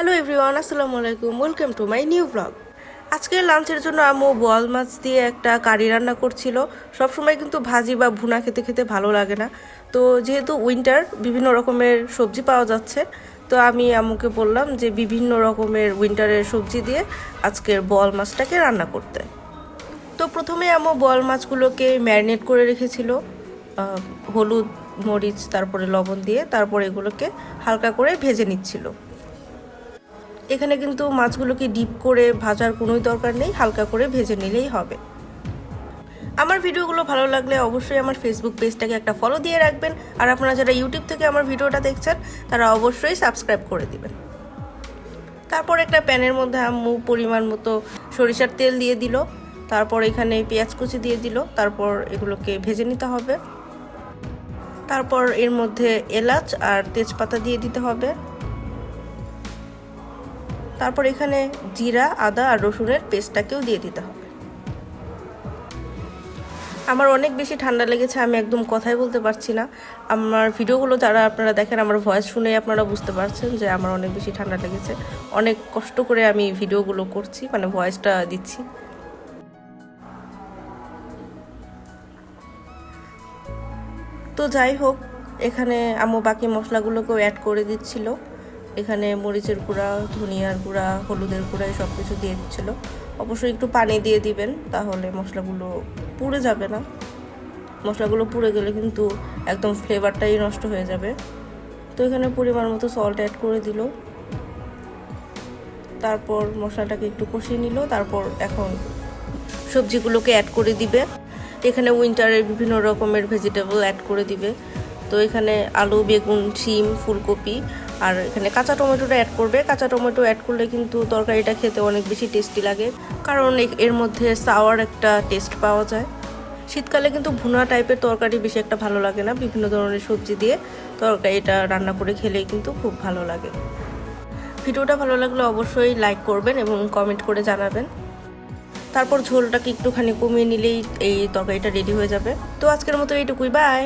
Hello everyone আসসালামু আলাইকুম। Welcome to my new vlog আজকের লাঞ্চের জন্য আম্মু বোয়াল মাছ দিয়ে একটা কারি রান্না করছিল। সবসময় কিন্তু ভাজি বা ভুনা খেতে খেতে ভালো লাগে না। তো যেহেতু উইন্টার বিভিন্ন রকমের সবজি পাওয়া যাচ্ছে, তো আমি আম্মুকে বললাম যে বিভিন্ন রকমের উইন্টারের সবজি দিয়ে আজকের বোয়াল মাছটাকে রান্না করতে। তো প্রথমে আম্মু বোয়াল মাছগুলোকে ম্যারিনেট করে রেখেছিল হলুদ, মরিচ, তারপরে লবণ দিয়ে, তারপরে এগুলোকে হালকা করে ভেজে নিচ্ছিল। এখানে কিন্তু মাছগুলোকে ডিপ করে ভাজার কোনোই দরকার নেই, হালকা করে ভেজে নিলেই হবে। আমার ভিডিওগুলো ভালো লাগলে অবশ্যই আমার ফেসবুক পেজটাকে একটা ফলো দিয়ে রাখবেন, আর আপনারা যারা ইউটিউব থেকে আমার ভিডিওটা দেখছেন, তারা অবশ্যই সাবস্ক্রাইব করে দিবেন। তারপর একটা প্যানের মধ্যে আম্মু পরিমাণ মতো সরিষার তেল দিয়ে দিল, তারপর এখানে পেঁয়াজ কুচি দিয়ে দিল, তারপর এগুলোকে ভেজে নিতে হবে। তারপর এর মধ্যে এলাচ আর তেজপাতা দিয়ে দিতে হবে। তারপর এখানে জিরা, আদা আর রসুনের পেস্টটাকেও দিয়ে দিতে হবে। আমার অনেক বেশি ঠান্ডা লেগেছে, আমি একদম কথাই বলতে পারছি না। আমার ভিডিওগুলো যারা আপনারা দেখেন, আমার ভয়েস শুনে আপনারা বুঝতে পারছেন যে আমার অনেক বেশি ঠান্ডা লেগেছে। অনেক কষ্ট করে আমি ভিডিওগুলো করছি মানে ভয়েসটা দিচ্ছি। তো যাই হোক, এখানে আম্মু বাকি মশলাগুলোকেও অ্যাড করে দিচ্ছিল। এখানে মরিচের গুঁড়া, ধনিয়ার গুঁড়া, হলুদের গুঁড়া সব কিছু দিয়ে দিচ্ছিল। অবশ্যই একটু পানি দিয়ে দিবেন, তাহলে মশলাগুলো পুড়ে যাবে না। মশলাগুলো পুড়ে গেলে কিন্তু একদম ফ্লেভারটাই নষ্ট হয়ে যাবে। তো এখানে পরিমাণ মতো সল্ট অ্যাড করে দিল। তারপর মশলাটাকে একটু কষিয়ে নিল, তারপর এখন সবজিগুলোকে অ্যাড করে দিবে। এখানে উইন্টারের বিভিন্ন রকমের ভেজিটেবল অ্যাড করে দিবে। তো এখানে আলু, বেগুন, শিম, ফুলকপি আর এখানে কাঁচা টমেটোটা অ্যাড করবে। কাঁচা টমেটো অ্যাড করলে কিন্তু তরকারিটা খেতে অনেক বেশি টেস্টি লাগে। কারণ এর মধ্যে সাওয়ার একটা টেস্ট পাওয়া যায়। শীতকালে কিন্তু ভুনা টাইপের তরকারি বেশি একটা ভালো লাগে না। বিভিন্ন ধরনের সবজি দিয়ে তরকারিটা রান্না করে খেলেই কিন্তু খুব ভালো লাগে। ভিডিওটা ভালো লাগলে অবশ্যই লাইক করবেন এবং কমেন্ট করে জানাবেন। তারপর ঝোলটাকে একটুখানি কমিয়ে নিলেই এই তরকারিটা রেডি হয়ে যাবে। তো আজকের মতো এইটুকুই। বাই